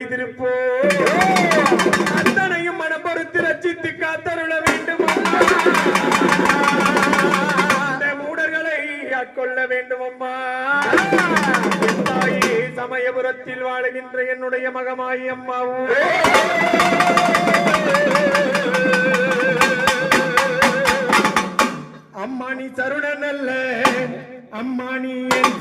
திருப்போ அத்தனையும் மனப்பொறுத்து ரச்சித்து காத்தருள வேண்டும்? மூடர்களை ஆட்கொள்ள வேண்டுமம்மா. தாயே சமயபுரத்தில் வாழுகின்ற என்னுடைய மகமாயி அம்மாவும் அம்மா நீ சருணன் அல்ல அம்மா நீ என்